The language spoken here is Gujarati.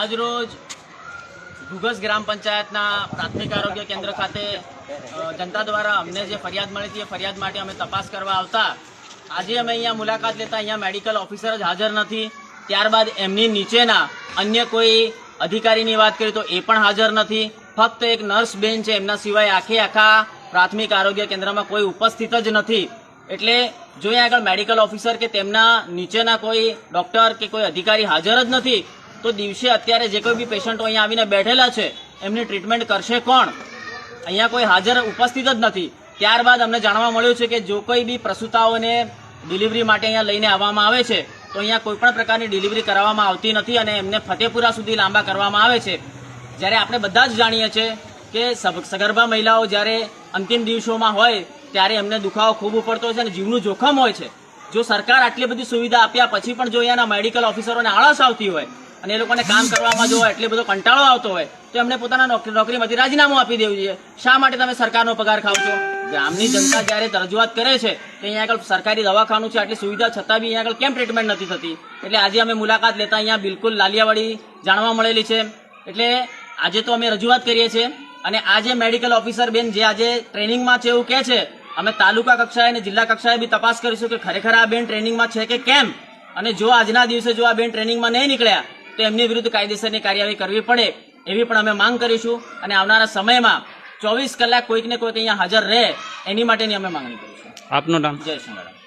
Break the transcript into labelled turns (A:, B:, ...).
A: આજરોજ ઘુગસ ગ્રામ પંચાયતના પ્રાથમિક આરોગ્ય કેન્દ્ર ખાતે જનતા દ્વારા અમને જે ફરિયાદ મળી હતી એ ફરિયાદ માટે અમે તપાસ કરવા આવતા. આજે અમે અહીંયા મુલાકાત લેતા અહીંયા મેડિકલ ઓફિસર જ હાજર નથી. ત્યારબાદ એમની નીચેના અન્ય કોઈ અધિકારીની વાત કરીએ તો એ પણ હાજર નથી. ફક્ત એક નર્સ બેન છે, એમના સિવાય આખે આખા પ્રાથમિક આરોગ્ય કેન્દ્રમાં કોઈ ઉપસ્થિત જ નથી. એટલે જો અહીંયા આગળ મેડિકલ ઓફિસર કે તેમના નીચેના કોઈ ડોક્ટર કે કોઈ અધિકારી હાજર જ નથી તો દિવસે અત્યારે જે કોઈ બી પેશન્ટો અહીંયા આવીને બેઠેલા છે, એમની ટ્રીટમેન્ટ કરશે કોણ? અહીંયા કોઈ હાજર ઉપસ્થિત જ નથી. ત્યારબાદ અમને જાણવા મળ્યું છે કે જો કોઈ બી પ્રસૂતાઓને ડિલિવરી માટે અહીંયા લઈને આવવામાં આવે છે, તો અહીંયા કોઈ પણ પ્રકારની ડિલિવરી કરાવવામાં આવતી નથી અને એમને ફતેપુરા સુધી લાંબા કરવામાં આવે છે. જ્યારે આપણે બધા જ જાણીએ છીએ કે સગર્ભા મહિલાઓ જ્યારે અંતિમ દિવસોમાં હોય, ત્યારે એમને દુખાવો ખૂબ ઉપડતો છે અને જીવનું જોખમ હોય છે. જો સરકાર આટલી બધી સુવિધા આપ્યા, પછી પણ જો અહીંયાના મેડિકલ ઓફિસરોને આળસ આવતી હોય અને એ લોકોને કામ કરવામાં જો એટલો બધો કંટાળો આવતો હોય, તો એમને પોતાના નોક- નોકરીમાંથી રાજીનામું આપી દેવું જોઈએ. શા માટે તમે સરકારનો પગાર ખાવ છો? ગામની જનતા જ્યારે રજૂઆત કરે છે કે અહીંયા આગળ સરકારી દવાખાનું છે, આટલી સુવિધા છતાં બી અહીંયા આગળ કેમ ટ્રીટમેન્ટ નથી થતી? એટલે આજે અમે મુલાકાત લેતા અહીંયા બિલકુલ લાલિયાવાડી જાણવા મળેલી છે. એટલે આજે તો અમે રજૂઆત કરીએ છીએ. અને આજે મેડિકલ ઓફિસર બેન જે આજે ટ્રેનિંગમાં છે એવું કહે છે, અમે તાલુકા કક્ષાએ અને જિલ્લા કક્ષાએ બી તપાસ કરીશું કે ખરેખર આ બેન ટ્રેનિંગમાં છે કે કેમ? અને જો આજના દિવસે જો આ બેન ટ્રેનિંગમાં નહીં નીકળ્યા તો એમની વિરુદ્ધ કાયદેસરની કાર્યવાહી કરવી પડે એવી પણ અમે માંગ કરીશું અને આવનારા સમયમાં ચોવીસ કલાક કોઈક ને કોઈક અહીંયા હાજર રહે એની માટેની અમે માંગણી કરીશું.
B: આપનું નામ?
A: જય શ્રી